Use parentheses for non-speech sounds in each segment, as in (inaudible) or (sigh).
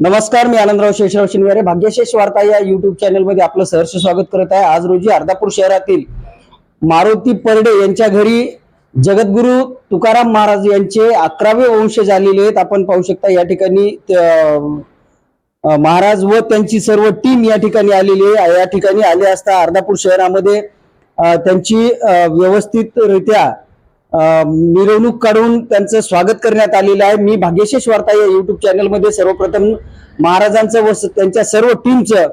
नमस्कार मी आनंदराव शेषराव शिनवारे भाग्यशेष वार्ता या युट्यूब चॅनलमध्ये आपलं सहर्ष स्वागत करत आहे. आज रोजी अर्धापूर शहरातील मारुती परडे यांच्या घरी जगद्गुरु तुकाराम महाराज यांचे अकरावे वंश झालेले आहेत. आपण पाहू शकता या ठिकाणी महाराज व त्यांची सर्व टीम या ठिकाणी आलेली आहे. या ठिकाणी आले असता अर्धापूर शहरामध्ये त्यांची व्यवस्थितरित्या मिरवणूक काढून त्यांचं स्वागत करण्यात आलेलं आहे. मी भाग्यशेष वार्ता या युट्यूब चॅनलमध्ये सर्वप्रथम महाराजांचं व स- त्यांच्या सर्व टीमचं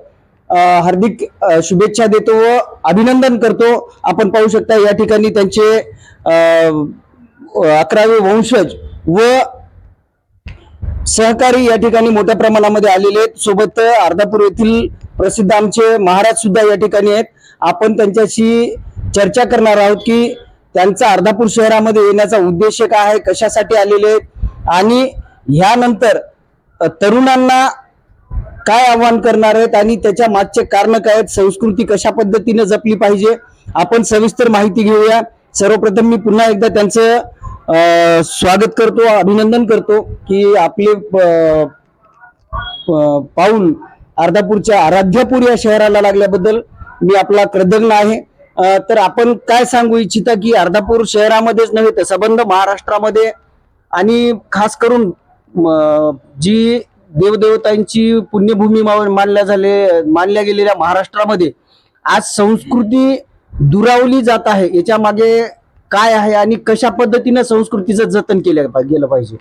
हार्दिक शुभेच्छा देतो व अभिनंदन करतो. आपण पाहू शकता या ठिकाणी त्यांचे अकरावे वंशज व सहकारी या ठिकाणी मोठ्या प्रमाणामध्ये आलेले आहेत. सोबत अर्धापूर येथील प्रसिद्ध आमचे महाराज सुद्धा या ठिकाणी आहेत. आपण त्यांच्याशी चर्चा करणार आहोत की त्यांचा अर्धापूर शहरामध्ये येण्याचा उद्देश काय आहे कशासाठी आलेले आहेत? आणि ह्यानंतर तरुणांना काय आव्हान करणार आहेत आणि त्याच्या मागचे कारण काय आहेत? संस्कृती कशा पद्धतीने जपली पाहिजे? आपण सविस्तर माहिती घेऊया. सर्वप्रथम मी पुन्हा एकदा त्यांचं स्वागत करतो अभिनंदन करतो की आपले प- पाऊल अर्धापूरच्या आराध्यपूर या शहराला लागल्याबद्दल मी आपला कृतज्ञ आहे. तर आपण काय सांगू इच्छिता की अर्धापूर शहरामध्येच नव्हे तर संबंध महाराष्ट्रामध्ये आणि खास करून जी देवदेवतांची पुण्यभूमी मानल्या झाले मानल्या गेलेल्या महाराष्ट्रामध्ये आज संस्कृती दुरावली जात आहे याच्या मागे काय आहे आणि कशा पद्धतीनं संस्कृतीचं जतन केलं गेलं पाहिजे?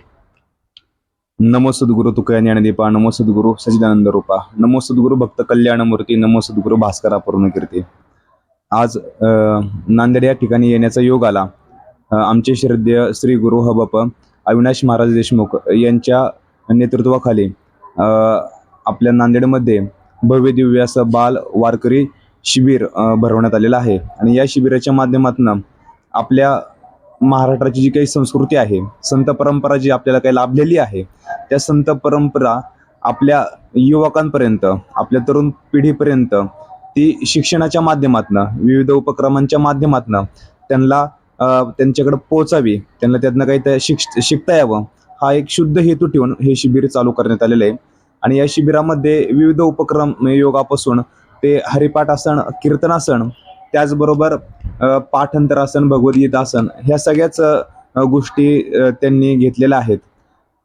नमो सद्गुरु तुकया ज्ञानदीपा नमो सद्गुरु सचिदानंद रूपा नमो सद्गुरु भक्त कल्याणमूर्ती नमो सद्गुरु भास्करा पूर्णकीर्ती आज नांदेड या ठिकाणी येण्याचा योग आला. आमचे श्रद्धेय श्री गुरु हबप अविनाश महाराज देशमुख यांच्या नेतृत्वाखाली आपल्या नांदेडमध्ये भव्य दिव्य असं बाल वारकरी शिबिर भरवण्यात आलेलं आहे. आणि या शिबिराच्या माध्यमातून आपल्या महाराष्ट्राची जी काही संस्कृती आहे संत परंपरा जी आपल्याला काही लाभलेली आहे त्या संत परंपरा आपल्या युवकांपर्यंत आपल्या तरुण पिढीपर्यंत ती शिक्षणाच्या माध्यमातून विविध उपक्रमांच्या माध्यमातून त्यांना त्यांच्याकडं त्यांच्याकडे पोहोचावी त्यांना त्यातनं काही त्या शिक शिकता यावं हा एक शुद्ध हेतू ठेवून हे शिबिर चालू करण्यात आलेलं आहे. आणि या शिबिरामध्ये विविध उपक्रम योगापासून ते हरिपाठासन कीर्तनासन त्याचबरोबर अ, पाठांतरासन भगवद्गीतासन ह्या सगळ्याच गोष्टी त्यांनी घेतलेल्या आहेत.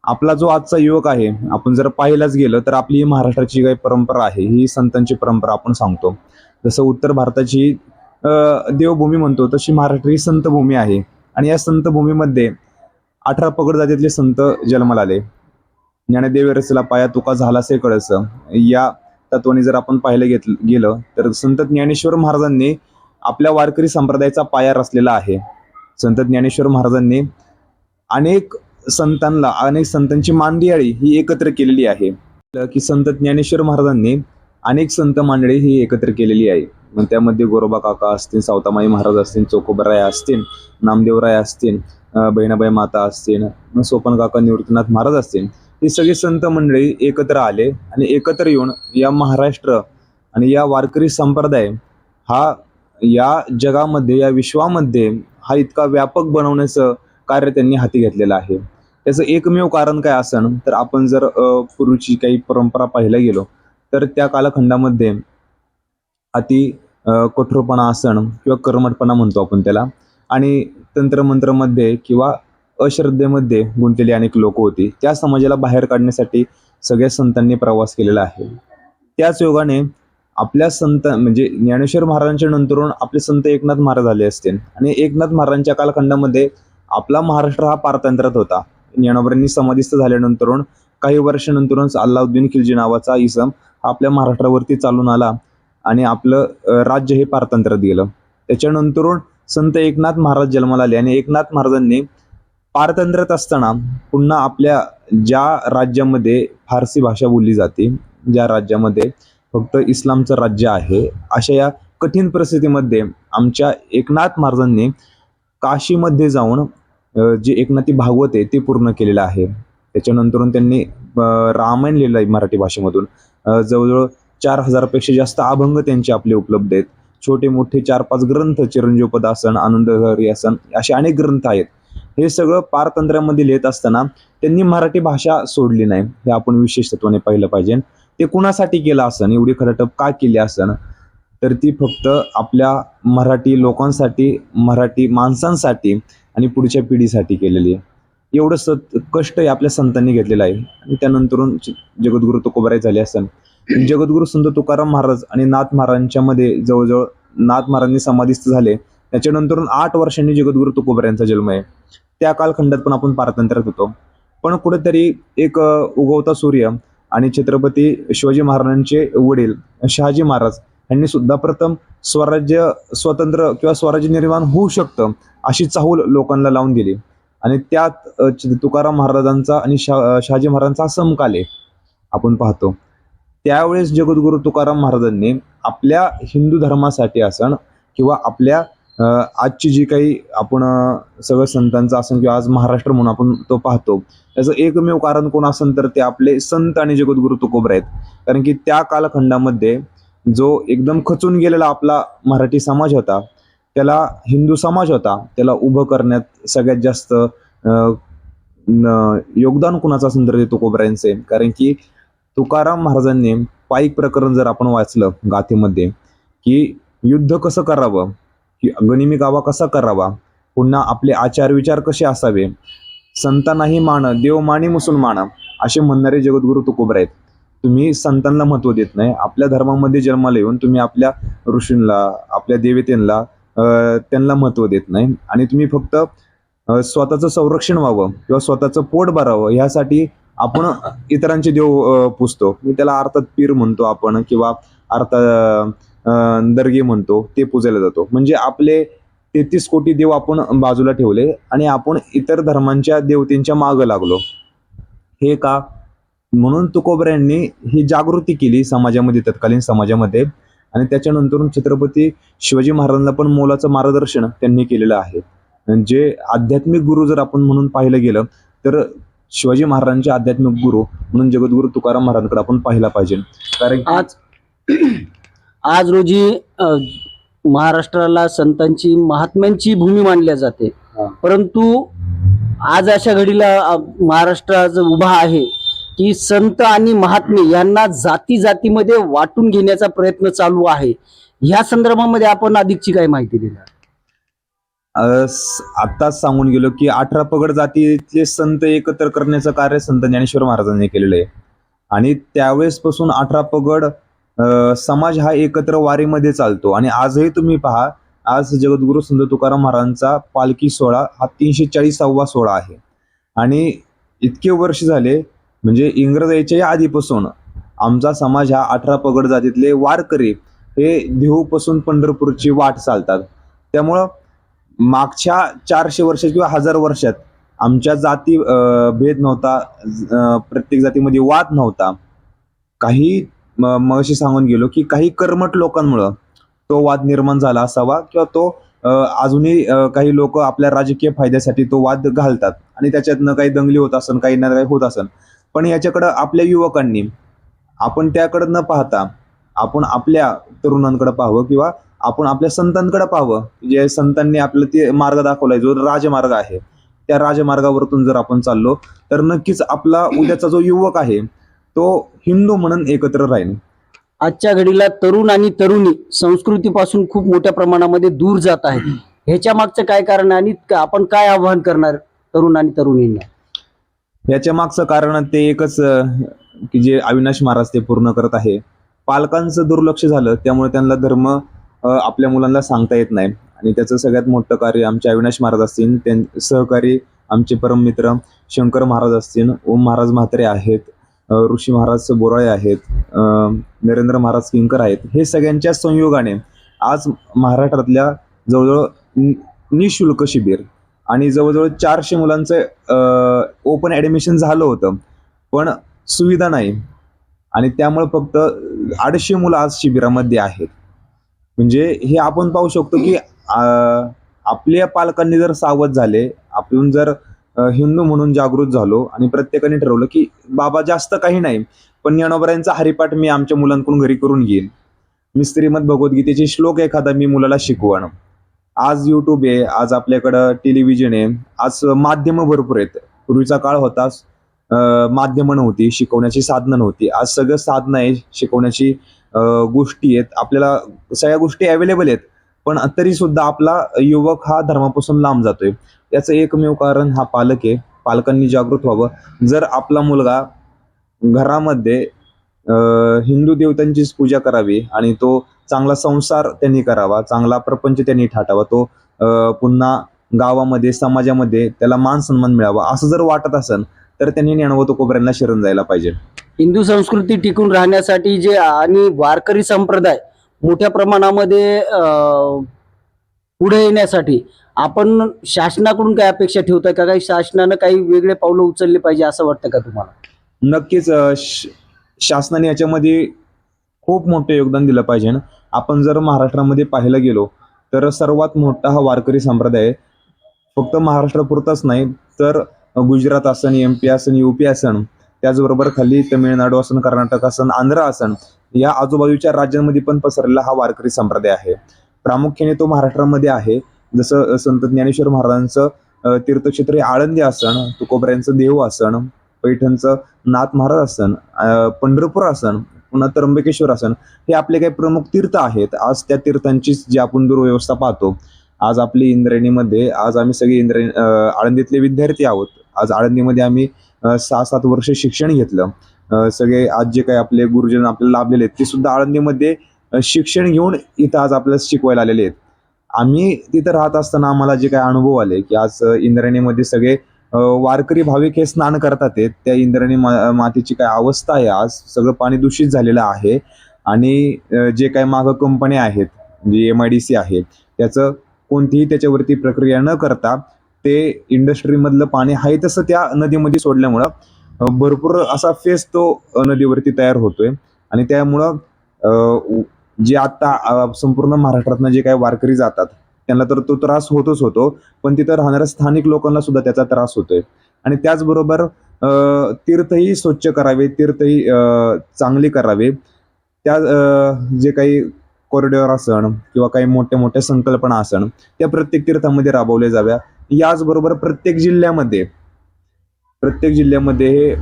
आपला जो आजचा युवक आहे आपण जर पाहिलाच गेलं तर आपली ही महाराष्ट्राची काही परंपरा आहे ही संतांची परंपरा आपण सांगतो. जसं उत्तर भारताची देवभूमी म्हणतो तशी महाराष्ट्र ही संतभूमी आहे. आणि या संतभूमीमध्ये अठरा पगड जातीतले संत जन्माला आले. ज्ञानदेव रचला पाया तुका झालासे कळस. या तत्वाने जर आपण पाहिलं घेत गेलं तर संत ज्ञानेश्वर महाराजांनी आपल्या वारकरी संप्रदायाचा पाया रचलेला आहे. संत ज्ञानेश्वर महाराजांनी अनेक संतांना अनेक संतांची मांडियाळी ही एकत्र केलेली आहे. की संत ज्ञानेश्वर महाराजांनी अनेक संत मांडळी ही एकत्र केलेली आहे. मग त्यामध्ये गोरोबा काका असतील सावतामाई महाराज असतील चोकोबराय असतील नामदेवराय असतील बहिणाबाई माता असतील सोपन काका निवृत्तीनाथ महाराज असतील ही सगळी संत मंडळी एकत्र आले आणि एकत्र येऊन या महाराष्ट्र आणि या वारकरी संप्रदाय हा या जगामध्ये या विश्वामध्ये हा इतका व्यापक बनवण्याचं कार्य त्यांनी हाती घेतलेलं आहे. त्याचं एकमेव कारण काय असन तर आपण जर पूर्वीची काही परंपरा पाहायला गेलो तर त्या कालखंडामध्ये अति कठोरपणा असण किंवा कर्मटपणा म्हणतो आपण त्याला. आणि तंत्रमंत्रमध्ये किंवा अश्रद्धेमध्ये गुंतलेली अनेक लोक होती. त्या समाजाला बाहेर काढण्यासाठी सगळ्या संतांनी प्रवास केलेला आहे. त्याच योगाने आपल्या संत म्हणजे ज्ञानेश्वर महाराजांच्या नंतरून आपले संत एकनाथ महाराज आले असतील. आणि एकनाथ महाराजांच्या कालखंडामध्ये आपला महाराष्ट्र हा पारतंत्र्यात होता. ज्ञानोबरांनी समाधीस्थ झाल्यानंतरून काही वर्षानंतरच अल्लाउद्दीन खिलजी नावाचा इसम हा आपल्या महाराष्ट्रावरती चालून आला आणि आपलं राज्य हे पारतंत्र्यात गेलं. त्याच्यानंतरून संत एकनाथ महाराज जन्माला आले आणि एकनाथ महाराजांनी पारतंत्र्यात असताना पुन्हा आपल्या ज्या राज्यामध्ये फारसी भाषा बोलली जाते ज्या राज्यामध्ये फक्त इस्लामचं राज्य आहे अशा या कठीण परिस्थितीमध्ये आमच्या एकनाथ महाराजांनी काशीमध्ये जाऊन जे एकनाथी भागवत आहे ते पूर्ण केलेलं आहे. त्याच्यानंतरून त्यांनी रामायण लिहिलं आहे मराठी भाषेमधून. जवळजवळ चार हजारपेक्षा जास्त अभंग त्यांचे आपले उपलब्ध आहेत. छोटे मोठे चार पाच ग्रंथ चिरंजीवपदासन आनंदहरी आसन असे अनेक ग्रंथ आहेत. हे सगळं पारतंत्र्यामध्ये लिहित असताना त्यांनी मराठी भाषा सोडली नाही. हे आपण विशेष तत्वाने पाहिलं पाहिजे. ते कुणासाठी केलं असन? एवढी खरटप का केली असन? तर ती फक्त आपल्या मराठी लोकांसाठी मराठी माणसांसाठी आणि पुढच्या पिढीसाठी केलेली आहे. एवढं सत कष्ट हे आपल्या संतांनी घेतलेलं आहे. आणि त्यानंतरून जगद्गुरु तुकोबाराय झाले असन जगद्गुरु संत तुकाराम महाराज आणि नाथ महाराजांच्या मध्ये जवळजवळ नाथ महाराजांनी समाधीस्थ झाले. त्याच्यानंतरून आठ वर्षांनी जगद्गुरु तुकोबारायांचा जन्म आहे. त्या कालखंडात पण आपण पारतंत्र्यात होतो. पण कुठेतरी एक उगवता सूर्य आणि छत्रपती शिवाजी महाराजांचे वडील शहाजी महाराज यांनी सुद्धा प्रथम स्वराज्य स्वतंत्र किंवा स्वराज्य निर्माण होऊ शकतं अशी चाहूल लोकांना लावून दिली. आणि त्यात तुकाराम महाराजांचा आणि शा शहाजी महाराजांचा समकाले आपण पाहतो. त्यावेळेस जगद्गुरु तुकाराम महाराजांनी आपल्या हिंदू धर्मासाठी आसन किंवा आपल्या आजची जी काही आपण सगळं संतांचं असन किंवा आज महाराष्ट्र म्हणून आपण तो पाहतो त्याचं एकमेव कारण कोण असन तर ते आपले संत आणि जगद्गुरु तुकोबर आहेत. कारण की त्या कालखंडामध्ये जो एकदम खचून गेलेला आपला मराठी समाज होता त्याला हिंदू समाज होता त्याला उभं करण्यात सगळ्यात जास्त न- योगदान कुणाचा संदर्भ देतो ते तुकोबरायांचे? कारण की तुकाराम महाराजांनी पाईक प्रकरण जर आपण वाचलं गाथेमध्ये की युद्ध कसं करावं? की गनिमी गावा कसा करावा? पुन्हा आपले आचार विचार कसे असावे? संतांनाही मान देव माने मुसलमान असे म्हणणारे जगद्गुरु तुकोबर आहेत. तुम्ही संतांना महत्त्व देत नाही. आपल्या धर्मामध्ये जन्माला येऊन तुम्ही आपल्या ऋषींना आपल्या देवतेंना त्यांना महत्त्व देत नाही. आणि तुम्ही फक्त स्वतःचं संरक्षण व्हावं किंवा स्वतःचं पोट भरावं ह्यासाठी आपण इतरांचे देव पुजतो. मी त्याला अर्थात पीर म्हणतो आपण किंवा अर्थ दर्गे म्हणतो ते पूजायला जातो. म्हणजे आपले तेहतीस कोटी देव आपण बाजूला ठेवले आणि आपण इतर धर्मांच्या देवतेंच्या मागं लागलो. हे का? म्हणून तुकोबऱ्यांनी ही जागृती केली समाजामध्ये तत्कालीन समाजामध्ये. आणि त्याच्यानंतर छत्रपती शिवाजी महाराजांना पण मोलाचं मार्गदर्शन त्यांनी केलेलं आहे. जे आध्यात्मिक गुरु जर आपण म्हणून पाहिलं गेलं तर शिवाजी महाराजांचे आध्यात्मिक गुरु म्हणून जगद्गुरु तुकाराम महाराजांकडे आपण पाहिला पाहिजे. कारण आज आज रोजी महाराष्ट्राला संतांची महात्म्यांची भूमी मानल्या जाते. परंतु आज अशा घडीला महाराष्ट्र आज उभा आहे. की संत आणि महात्मे यांना जाती जातीमध्ये वाटून घेण्याचा प्रयत्न चालू आहे. या संदर्भामध्ये आपण अधिकची काय माहिती देणार? आताच आत्ताच सांगून गेलो की अठरा पगड जातीचे संत एकत्र करण्याचं कार्य संत ज्ञानेश्वर महाराजांनी केलेलं आहे. आणि त्यावेळेसपासून अठरा पगड समाज हा एकत्र वारीमध्ये चालतो. आणि आजही तुम्ही पहा आज जगद्गुरु संत तुकाराम महाराजांचा पालखी सोहळा हा तीनशे चाळीसावा सोहळा आहे. आणि इतके वर्ष झाले म्हणजे इंग्रज आधीपासून आमचा समाज हा अठरा पगड जातीतले वारकरी हे देहूपासून पंढरपूरची वाट चालतात. त्यामुळं मागच्या चारशे वर्षात किंवा हजार वर्षात आमच्या जाती भेद नव्हता प्रत्येक जातीमध्ये वाद नव्हता. काही मग मगाशी सांगून गेलो की काही कर्मट लोकांमुळं तो वाद निर्माण झाला असावा किंवा तो अजूनही काही लोक आपल्या राजकीय फायद्यासाठी तो वाद घालतात आणि त्याच्यातनं काही दंगली होत असन काही ना काही होत असन. पण याच्याकडं आपल्या युवकांनी आपण त्याकडं न पाहता आपण आपल्या तरुणांकडे पाहावं किंवा आपण आपल्या संतांकडे पाहावं. जे संतांनी आपलं ते मार्ग दाखवलाय जो राजमार्ग आहे त्या राजमार्गावरतून जर आपण चाललो तर नक्कीच आपला उद्याचा जो युवक आहे तो हिंदू म्हणून एकत्र राहील. आजच्या घडीला तरुण आणि तरुणी संस्कृतीपासून खूप मोठ्या प्रमाणामध्ये दूर जात आहे ह्याच्या मागचं काय कारण आहे आणि आपण काय आव्हान करणार तरुण आणि तरुणींना? याच्या मागचं कारण ते एकच की जे अविनाश महाराज ते पूर्ण करत आहे. पालकांचं दुर्लक्ष झालं त्यामुळे त्यांना धर्म आपल्या मुलांना सांगता येत नाही. आणि त्याचं सगळ्यात मोठं कार्य आमचे अविनाश महाराज असतील त्यां सहकारी आमचे परममित्र शंकर महाराज असतील ओम महाराज म्हात्रे आहेत ऋषी महाराज बोराळे आहेत नरेंद्र महाराज किंकर आहेत. हे सगळ्यांच्या संयोगाने आज महाराष्ट्रातल्या जवळजवळ निशुल्क शिबिर आणि जवळजवळ चारशे मुलांचं ओपन ॲडमिशन झालं होतं. पण सुविधा नाही. आणि त्यामुळे फक्त अडीचशे मुलं आज शिबिरामध्ये आहेत. म्हणजे हे आपण पाहू शकतो की आपल्या पालकांनी जर सावध झाले आपण जर हिंदू म्हणून जागृत झालो आणि प्रत्येकाने ठरवलं की बाबा जास्त काही नाही पण ज्ञानोबरायांचा हरिपाठ मी आमच्या मुलांकडून घरी करून घेईन. मी श्रीमद भगवद्गीतेचे श्लोक एखादा मी मुलाला शिकवण. आज युट्यूब आहे आज आपल्याकडं टेलिव्हिजन आहे आज माध्यमं भरपूर आहेत. पूर्वीचा काळ होता माध्यमं नव्हती शिकवण्याची साधनं नव्हती. आज सगळं साधनं आहे शिकवण्याची गोष्टी आहेत. आपल्याला सगळ्या गोष्टी अवेलेबल आहेत पण तरी सुद्धा आपला युवक हा धर्मापासून लांब जातोय. याचं एकमेव कारण हा पालक आहे. पालकांनी जागृत व्हावं. जर आपला मुलगा घरामध्ये हिंदू देवतांचीच पूजा करावी आणि तो चांगला संसार त्यांनी करावा चांगला प्रपंच त्यांनी ठाटावा तो पुन्हा गावामध्ये समाजामध्ये त्याला मान सन्मान मिळावा असं जर वाटत असेल तर त्यांनी ज्ञानवतो कोबऱ्यांना शरण जायला पाहिजे. हिंदू संस्कृती टिकून राहण्यासाठी जे आणि वारकरी संप्रदाय मोठ्या प्रमाणामध्ये अं, पुढे येण्यासाठी आपण शासनाकडून काय अपेक्षा ठेवताय? का काही शासनानं काही वेगळे पावलं उचलले पाहिजे असं वाटतं का तुम्हाला? नक्कीच शासनाने याच्यामध्ये खूप मोठं योगदान दिलं पाहिजे आपण जर महाराष्ट्रामध्ये पाहायला गेलो तर सर्वात मोठा हा वारकरी संप्रदाय फक्त महाराष्ट्रापुरताच नाही तर गुजरात असन एम पी असन यू पी असन त्याचबरोबर खाली तमिळनाडू असन कर्नाटक असन आंध्र असन या आजूबाजूच्या राज्यांमध्ये पण पसरलेला हा वारकरी संप्रदाय आहे. प्रामुख्याने तो महाराष्ट्रामध्ये आहे. जसं संत ज्ञानेश्वर महाराजांचं तीर्थक्षेत्र आळंदी आसन तुकोबऱ्यांचं देव आसन पैठणचं नाथ महाराज आसन पंढरपूर आसन पुन्हा त्र्यंबकेश्वर आसन हे आपले काही प्रमुख तीर्थ आहेत. आज त्या तीर्थांची जी आपण दुर्व्यवस्था पाहतो आज आपली इंद्रायणीमध्ये आज आम्ही सगळे इंद्रायणी आळंदीतले विद्यार्थी आहोत. आज आळंदीमध्ये आम्ही सहा सात वर्ष शिक्षण घेतलं. सगळे आज जे काही आपले गुरुजन आपल्याला लाभलेले आहेत ते सुद्धा आळंदीमध्ये शिक्षण घेऊन इथं आज आपल्याला शिकवायला आलेले आहेत. आम्ही तिथं राहत असताना आम्हाला जे काही अनुभव आले की आज इंद्रायणीमध्ये सगळे वारकरी भाविक हे स्नान करतात त्या इंद्रायणी मा मातीची काय अवस्था आहे आज? सगळं पाणी दूषित झालेलं आहे. आणि जे काही मागं कंपन्या आहेत जी एम आय डी सी आहे त्याचं कोणतीही त्याच्यावरती प्रक्रिया न करता ते इंडस्ट्रीमधलं पाणी आहे तसं त्या नदीमध्ये सोडल्यामुळं भरपूर असा फेस तो नदीवरती तयार होतोय. आणि त्यामुळं जे आता संपूर्ण महाराष्ट्रातनं जे काही वारकरी जातात त्यांना तर तो त्रास होतोच होतो पण तिथं राहणाऱ्या स्थानिक लोकांना सुद्धा त्याचा त्रास होतोय. आणि त्याचबरोबर तीर्थही स्वच्छ करावे तीर्थही अ, चांगली करावे. त्या जे काही कॉरिडॉर आसन किंवा काही मोठ्या मोठ्या संकल्पना आसन त्या प्रत्येक तीर्थामध्ये राबवल्या जाव्या. याचबरोबर प्रत्येक जिल्ह्यामध्ये प्रत्येक जिल्ह्यामध्ये हे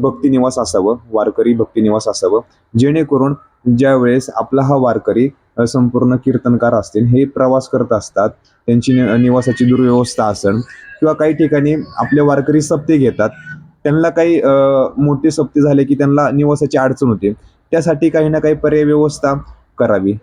भक्तिनिवास असावं वारकरी भक्तिनिवास असावं जेणेकरून ज्या वेळेस आपला हा वारकरी संपूर्ण कीर्तनकार असतील हे प्रवास करत असतात त्यांची निवासाची दुर्व्यवस्था असेल किंवा काही ठिकाणी आपले वारकरी सप्ते घेतात त्यांना काही मोठे मोठी सप्ते झाले की त्यांना निवासाची अडचण होते त्यासाठी काही ना काही पर्याय व्यवस्था करावी.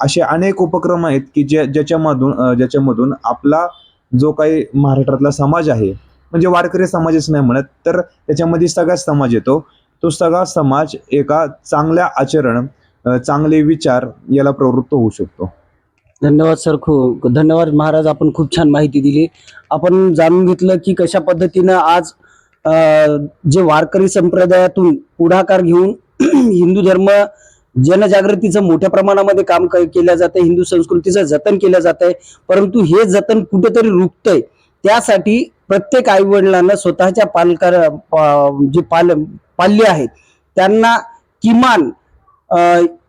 असे अनेक उपक्रम आहेत की ज्या ज्याच्यामधून ज्याच्यामधून आपला जो काही महाराष्ट्रातला समाज आहे म्हणजे वारकरी समाजच नाही म्हणत तर त्याच्यामध्ये सगळाच समाज येतो. तो सगळा समाज एका चांगल्या आचरण चांगले विचार याला प्रवृत्त होऊ शकतो. धन्यवाद सर खूप. धन्यवाद महाराज आपण खूप छान माहिती दिली. आपण जाणून घेतलं की कशा पद्धतीनं आज जे वारकरी संप्रदायातून पुढाकार घेऊन (clears throat) हिंदू धर्म जनजागृतीचं मोठ्या प्रमाणामध्ये काम क- केलं जातं हिंदू संस्कृतीचं जतन केलं जात आहे परंतु हे जतन कुठेतरी रुकतंय त्यासाठी प्रत्येक आई वडिलांना स्वतःच्या पालकार पा- जे पाल पाल्य आहेत त्यांना किमान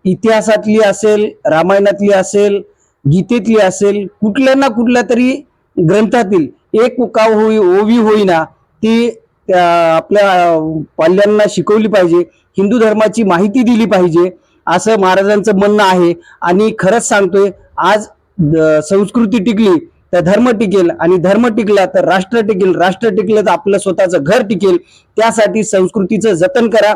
इतिहासातली असेल रामायणातली असेल गीतेतली असेल कुठल्या ना कुठल्या तरी ग्रंथातील एक का होई ओवी होईना ती आपल्या पाल्यांना शिकवली पाहिजे हिंदू धर्माची माहिती दिली पाहिजे असं महाराजांचं म्हणणं आहे. आणि खरंच सांगतोय आज द- संस्कृती टिकली तर धर्म टिकेल आणि धर्म टिकला तर राष्ट्र टिकेल. राष्ट्र टिकलं तर आपलं स्वतःचं घर टिकेल. त्यासाठी संस्कृतीचं जतन करा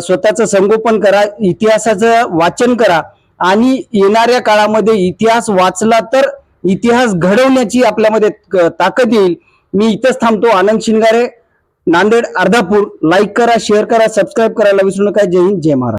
स्वतःचं संगोपन करा इतिहासाचं वाचन करा. आणि येणाऱ्या काळामध्ये इतिहास वाचला तर इतिहास घडवण्याची आपल्यामध्ये क- ताकद येईल. मी इथंच थांबतो. आनंद शिंगारे नांदेड अर्धापूर. लाईक करा शेअर करा सबस्क्राईब करायला विसरू नका. जय हिंद जय महाराज